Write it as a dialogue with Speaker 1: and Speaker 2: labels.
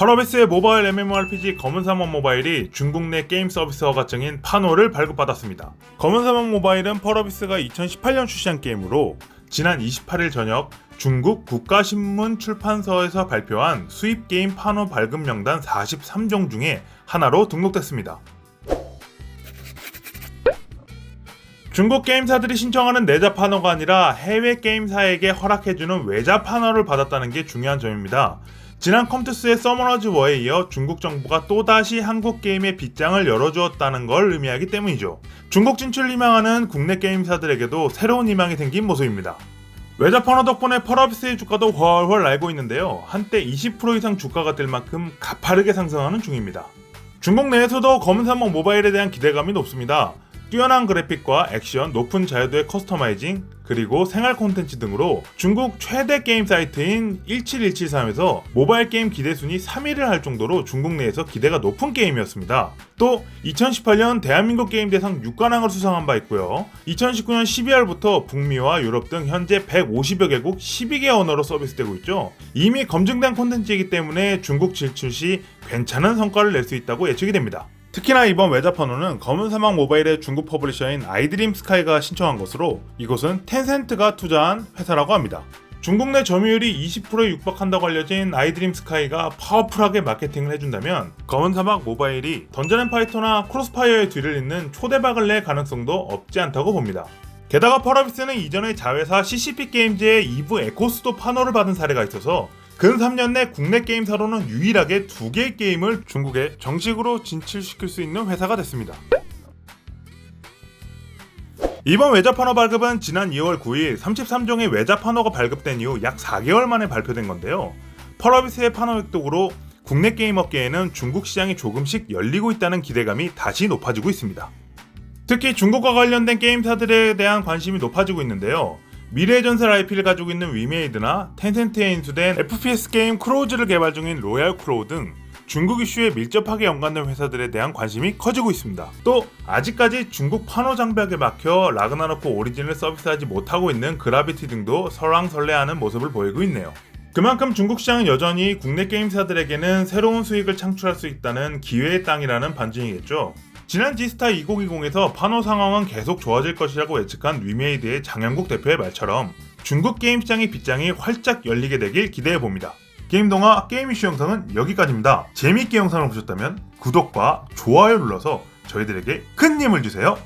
Speaker 1: 펄어비스의 모바일 MMORPG 검은사막 모바일이 중국 내 게임 서비스 허가증인 파노를 발급받았습니다. 검은사막 모바일은 펄어비스가 2018년 출시한 게임으로 지난 28일 저녁 중국 국가신문 출판서에서 발표한 수입 게임 파노 발급 명단 43종 중에 하나로 등록됐습니다. 중국 게임사들이 신청하는 내자 파너가 아니라 해외 게임사에게 허락해주는 외자 파너를 받았다는 게 중요한 점입니다. 지난 컴투스의 서머너즈 워에 이어 중국 정부가 또다시 한국 게임의 빗장을 열어주었다는 걸 의미하기 때문이죠. 중국 진출 희망하는 국내 게임사들에게도 새로운 희망이 생긴 모습입니다. 외자 파너 덕분에 펄어비스의 주가도 훨훨 날고 있는데요. 한때 20% 이상 주가가 될 만큼 가파르게 상승하는 중입니다. 중국 내에서도 검은 사막 모바일에 대한 기대감이 높습니다. 뛰어난 그래픽과 액션, 높은 자유도의 커스터마이징, 그리고 생활 콘텐츠 등으로 중국 최대 게임 사이트인 17173에서 모바일 게임 기대 순위 3위를 할 정도로 중국 내에서 기대가 높은 게임이었습니다. 또 2018년 대한민국 게임 대상 6관왕을 수상한 바 있고요. 2019년 12월부터 북미와 유럽 등 현재 150여 개국 12개 언어로 서비스되고 있죠. 이미 검증된 콘텐츠이기 때문에 중국 진출 시 괜찮은 성과를 낼 수 있다고 예측이 됩니다. 특히나 이번 외자판호는 검은 사막 모바일의 중국 퍼블리셔인 아이드림 스카이가 신청한 것으로 이곳은 텐센트가 투자한 회사라고 합니다. 중국 내 점유율이 20%에 육박한다고 알려진 아이드림 스카이가 파워풀하게 마케팅을 해준다면 검은 사막 모바일이 던전앤파이터나 크로스파이어의 뒤를 잇는 초대박을 낼 가능성도 없지 않다고 봅니다. 게다가 펄어비스는 이전에 자회사 CCP 게임즈의 2부 에코스도 판호를 받은 사례가 있어서 근 3년 내 국내 게임사로는 유일하게 두 개의 게임을 중국에 정식으로 진출시킬 수 있는 회사가 됐습니다. 이번 외자 판호 발급은 지난 2월 9일 33종의 외자 판호가 발급된 이후 약 4개월 만에 발표된 건데요. 펄어비스의 판호 획득으로 국내 게임 업계에는 중국 시장이 조금씩 열리고 있다는 기대감이 다시 높아지고 있습니다. 특히 중국과 관련된 게임사들에 대한 관심이 높아지고 있는데요. 미래의 전설 IP를 가지고 있는 위메이드나 텐센트에 인수된 FPS 게임 크로우즈를 개발 중인 로얄 크로우 등 중국 이슈에 밀접하게 연관된 회사들에 대한 관심이 커지고 있습니다. 또 아직까지 중국 판호 장벽에 막혀 라그나로크 오리진을 서비스하지 못하고 있는 그라비티 등도 설왕설래하는 모습을 보이고 있네요. 그만큼 중국 시장은 여전히 국내 게임사들에게는 새로운 수익을 창출할 수 있다는 기회의 땅이라는 반증이겠죠. 지난 지스타 2020에서 판호 상황은 계속 좋아질 것이라고 예측한 위메이드의 장영국 대표의 말처럼 중국 게임 시장의 빗장이 활짝 열리게 되길 기대해 봅니다. 게임 동화 게임 이슈 영상은 여기까지입니다. 재미있게 영상을 보셨다면 구독과 좋아요 눌러서 저희들에게 큰 힘을 주세요.